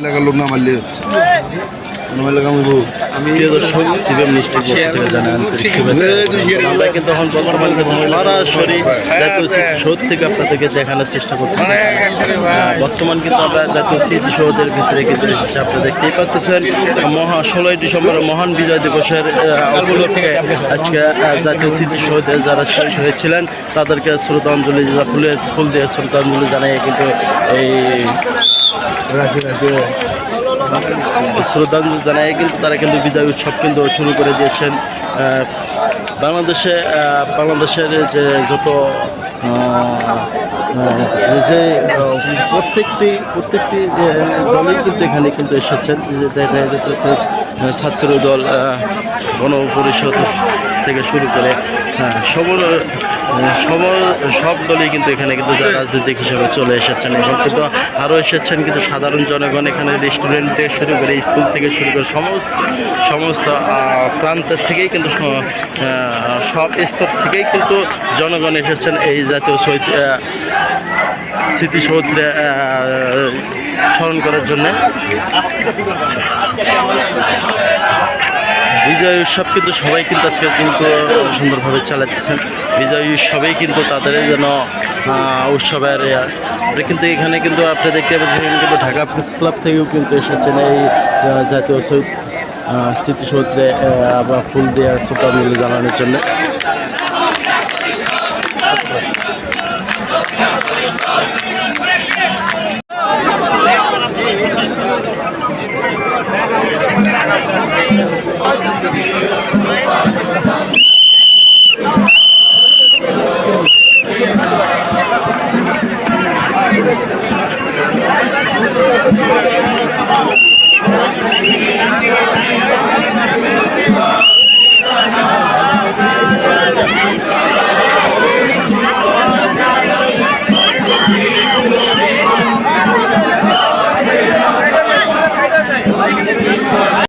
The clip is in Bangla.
এলাকার লোক না মারলে হচ্ছে। আমি দর্শক সিবিএম নিশ্চিত থেকে জানাই আন্তরিক শুভেচ্ছা। আমরা কিন্তু এখন বর্তমান সরাসরি জাতীয় স্মৃতিসৌধ থেকে আপনাদেরকে দেখানোর চেষ্টা করতেছি। বর্তমান কিন্তু আমরা জাতীয় স্মৃতিসৌধের ভিতরে কিন্তু এসেছি আপনারা দেখতেই পাচ্ছেন। মহা ষোলোই ডিসেম্বর মহান বিজয় দিবসের উপলক্ষে আজকে জাতীয় স্মৃতিসৌধে যারা শহীদ হয়েছিলেন তাদেরকে শ্রদ্ধাঞ্জলি যারা ফুলের ফুল দিয়ে শ্রদ্ধাঞ্জলি জানাই কিন্তু এই শ্রদ্ধাঞ্জলি জানাই কিন্তু তারা কিন্তু বিদায় উৎসব কিন্তু শুরু করে দিয়েছেন। বাংলাদেশে বাংলাদেশের যে যত যে প্রত্যেকটি প্রত্যেকটি দলই কিন্তু এখানে কিন্তু এসেছেন। দেখা যাচ্ছে ছাত্র দল গণ পরিষদ থেকে শুরু করে হ্যাঁ সব সব দলই কিন্তু এখানে কিন্তু রাজনৈতিক হিসেবে চলে এসেছেন। এবং কিন্তু আরও এসেছেন কিন্তু সাধারণ জনগণ এখানে রেস্টুরেন্ট থেকে শুরু করে, স্কুল থেকে শুরু করে, সমস্ত সমস্ত প্রান্তের থেকেই কিন্তু সব স্তর থেকেই কিন্তু জনগণ এসেছেন এই জাতীয় স্মৃতিসৌধে স্মরণ করার জন্য। বিজয় উৎসব কিন্তু সবাই কিন্তু আজকে কিন্তু সুন্দরভাবে চালাতেছেন বিজয় উৎসবেই কিন্তু তাদের যেন উৎসবের কিন্তু এখানে কিন্তু আপনি দেখতে পাচ্ছেন কিন্তু ঢাকা প্রেস ক্লাব থেকেও কিন্তু এসেছেন এই জাতীয় স্মৃতিসৌধে ফুল দেওয়া শ্রদ্ধাঞ্জলি জানানোর জন্য।